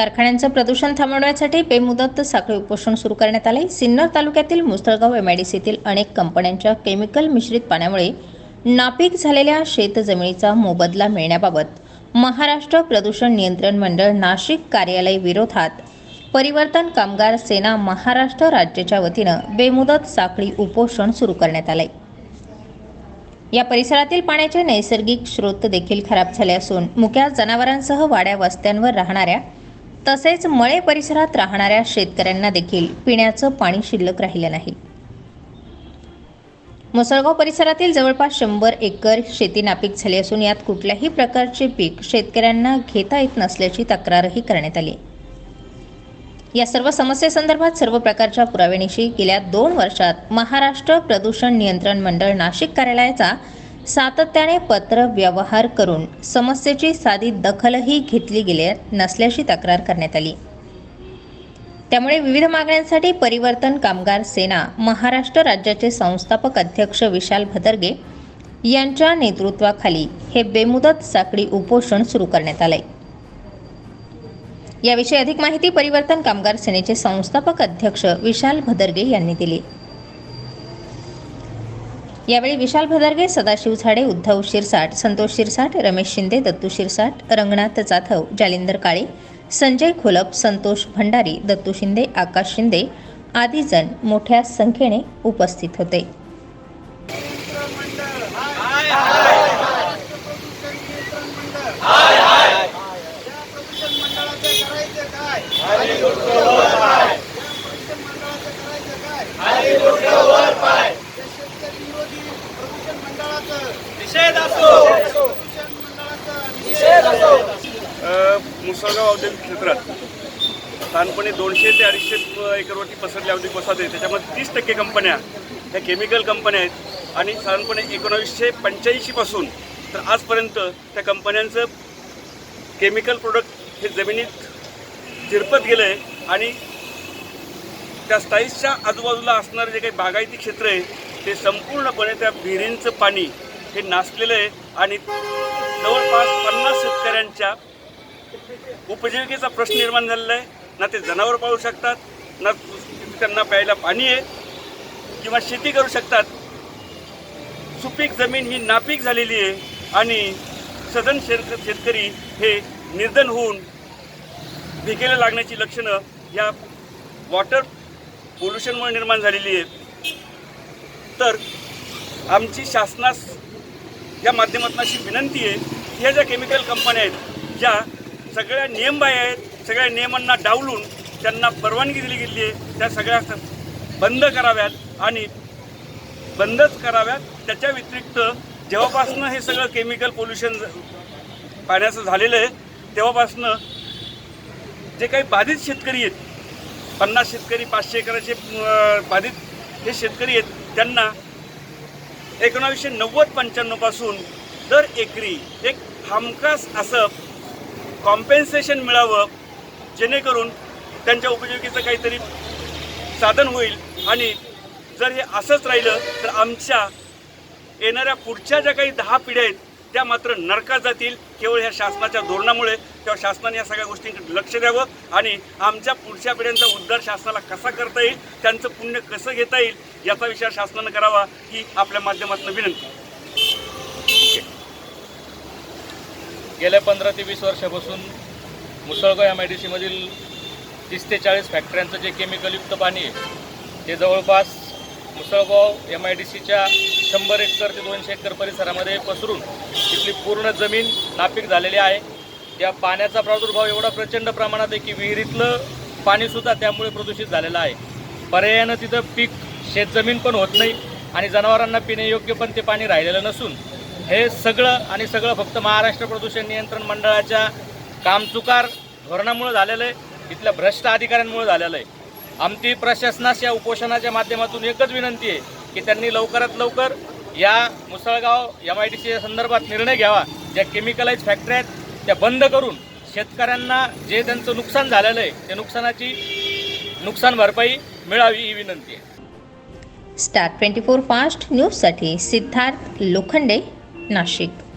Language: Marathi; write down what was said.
कारखान्यांचं प्रदूषण थांबवण्यासाठी बेमुदत साखळी उपोषण सुरू करण्यात आले. सिन्नर तालुक्यातील मुसळगाव एमआयडीसीतील अनेक कंपन्यांच्या केमिकल मिश्रित पाण्यामुळे नापीक झालेल्या शेतजमिनीचा मोबदला मिळण्याबाबत महाराष्ट्र प्रदूषण नियंत्रण मंडळ नाशिक कार्यालय विरोधात परिवर्तन कामगार सेना महाराष्ट्र राज्याच्या वतीनं बेमुदत साखळी उपोषण सुरू करण्यात आले या परिसरातील पाण्याचे नैसर्गिक स्रोत देखील खराब झाले असून मुक्या जनावरांसह वाड्या वस्त्यांवर राहणाऱ्या तसेच मळे परिसरात राहणाऱ्या शेतकऱ्यांना देखील पिण्याचं पाणी शिल्लक राहिलं नाही. मुसळगाव परिसरातील जवळपास शंभर एकर शेती नापीक झाली असून यात कुठल्याही प्रकारचे पीक शेतकऱ्यांना घेता येत नसल्याची तक्रारही करण्यात आली. या सर्व समस्येसंदर्भात सर्व प्रकारच्या पुराव्यानिशी गेल्या दोन वर्षात महाराष्ट्र प्रदूषण नियंत्रण मंडळ नाशिक कार्यालयाचा सातत्याने पत्र व्यवहार करून समस्येची साधी दखलही घेतली गेली नसल्याची तक्रार करण्यात आली. त्यामुळे विविध मागण्यांसाठी परिवर्तन कामगार सेना महाराष्ट्र राज्याचे संस्थापक अध्यक्ष विशाल भदरगे यांच्या नेतृत्वाखाली हे बेमुदत साखळी उपोषण सुरू करण्यात आलंय. याविषयी अधिक माहिती परिवर्तन कामगार सेनेचे संस्थापक अध्यक्ष विशाल भदरगे यांनी दिली. यावेळी विशाल भदरगे सदाशिव झाडे उद्धव शिरसाट संतोष शिरसाट रमेश शिंदे दत्तू शिरसाट रंगनाथ जाधव जालिंदर काळे संजय खोलप संतोष भंडारी दत्तू शिंदे आकाश शिंदे आदी जण मोठ्या संख्येने उपस्थित होते. प्रदूषण मुसळगाव औद्योगिक क्षेत्रात साधारणपणे दोनशे ते अडीचशे एकरवरती पसरल्या औद्योगिक वसाहत आहे. त्याच्यामध्ये तीस टक्के कंपन्या ह्या केमिकल कंपन्या आहेत. आणि साधारणपणे एकोणावीसशे पंच्याऐंशीपासून तर आजपर्यंत त्या कंपन्यांचं केमिकल प्रोडक्ट हे जमिनीत झिरपत गेलं आहे. आणि त्या स्थाईसच्या आजूबाजूला असणारे जे काही बागायती क्षेत्र आहे ते संपूर्णपणे त्या विहिरींचं पाणी हे नासलेलं आहे. आणि जवळपास पन्नास शेतकऱ्यांच्या उपजीविकेचा प्रश्न निर्माण झालेला आहे. ना ते जनावर पाळू शकतात ना त्यांना प्यायला पाणी आहे किंवा शेती करू शकतात. सुपीक जमीन ही नापीक झालेली आहे आणि सदन शेत शेतकरी हे निर्धन होऊन भिकेला लागण्याची लक्षणं या वॉटर पोल्युशनमुळे निर्माण झालेली आहेत. तर आमची शासनास या माध्यमातून अशी विनंती आहे की ह्या ज्या केमिकल कंपन्या आहेत ज्या सगळ्या नियम आहेत सगळ्या नियमांना डावलून त्यांना परवानगी दिली गेली आहे. त्या सगळ्या बंद कराव्यात आणि बंदच कराव्यात. त्याच्या व्यतिरिक्त जेव्हापासनं हे सगळं केमिकल पोल्युशन पाण्याचं झालेलं आहे तेव्हापासनं जे काही बाधित शेतकरी आहेत पन्नास शेतकरी पाचशे एकराचे बाधित हे शेतकरी आहेत त्यांना एकोणावीसशे नव्वद पंच्याण्णवपासून दर एकरी एक हमखास असं कॉम्पेन्सेशन मिळावं जेणेकरून त्यांच्या उपजीविकेचं काहीतरी साधन होईल. आणि जर हे असंच राहिलं तर आमच्या येणाऱ्या पुढच्या ज्या काही दहा पिढ्या आहेत त्या मात्र नरकात जातील. केवळ ह्या शासनाच्या धोरणामुळे तेव्हा शासनाने या सगळ्या गोष्टींकडे लक्ष द्यावं आणि आमच्या पुढच्या पिढ्यांचा उद्धार शासनाला कसा करता येईल त्यांचं पुण्य कसं घेता येईल याचा विचार शासनानं करावा ही आपल्या माध्यमातून विनंती. गेल्या पंधरा ते वीस वर्षापासून मुसळगाव एम आय डी सीमधील तीस ते चाळीस फॅक्टऱ्यांचं जे केमिकलयुक्त पाणी आहे ते जवळपास मुसळगाव एम आय डी सीच्या शंभर एकर ते दोनशे एकर परिसरामध्ये पसरून तिथली पूर्ण जमीन नापीक झालेली आहे. त्या पाण्याचा प्रादुर्भाव एवढा प्रचंड प्रमाणात आहे की विहिरीतलं पाणीसुद्धा त्यामुळे प्रदूषित झालेलं आहे. पर्यायानं तिथं पीक शेतजमीन पण होत नाही आणि जनावरांना पिण्यायोग्य पण ते पाणी राहिलेलं नसून हे सगळं आणि सगळं फक्त महाराष्ट्र प्रदूषण नियंत्रण मंडळाच्या कामचुकार धोरणामुळे झालेलं आहे. इथल्या भ्रष्ट अधिकाऱ्यांमुळे झालेलं आहे. आमची प्रशासनास या उपोषणाच्या माध्यमातून एकच विनंती आहे की त्यांनी लवकरात लवकर या मुसळगाव एम आय डी सीच्या संदर्भात निर्णय घ्यावा. ज्या केमिकलाइज फॅक्टऱ्या आहेत त्या बंद करून शेतकऱ्यांना जे त्यांचं नुकसान झालेलं आहे त्या नुकसानाची नुकसान भरपाई मिळावी ही विनंती आहे. स्टार ट्वेंटी फोर फास्ट न्यूजसाठी सिद्धार्थ लोखंडे नाशिक.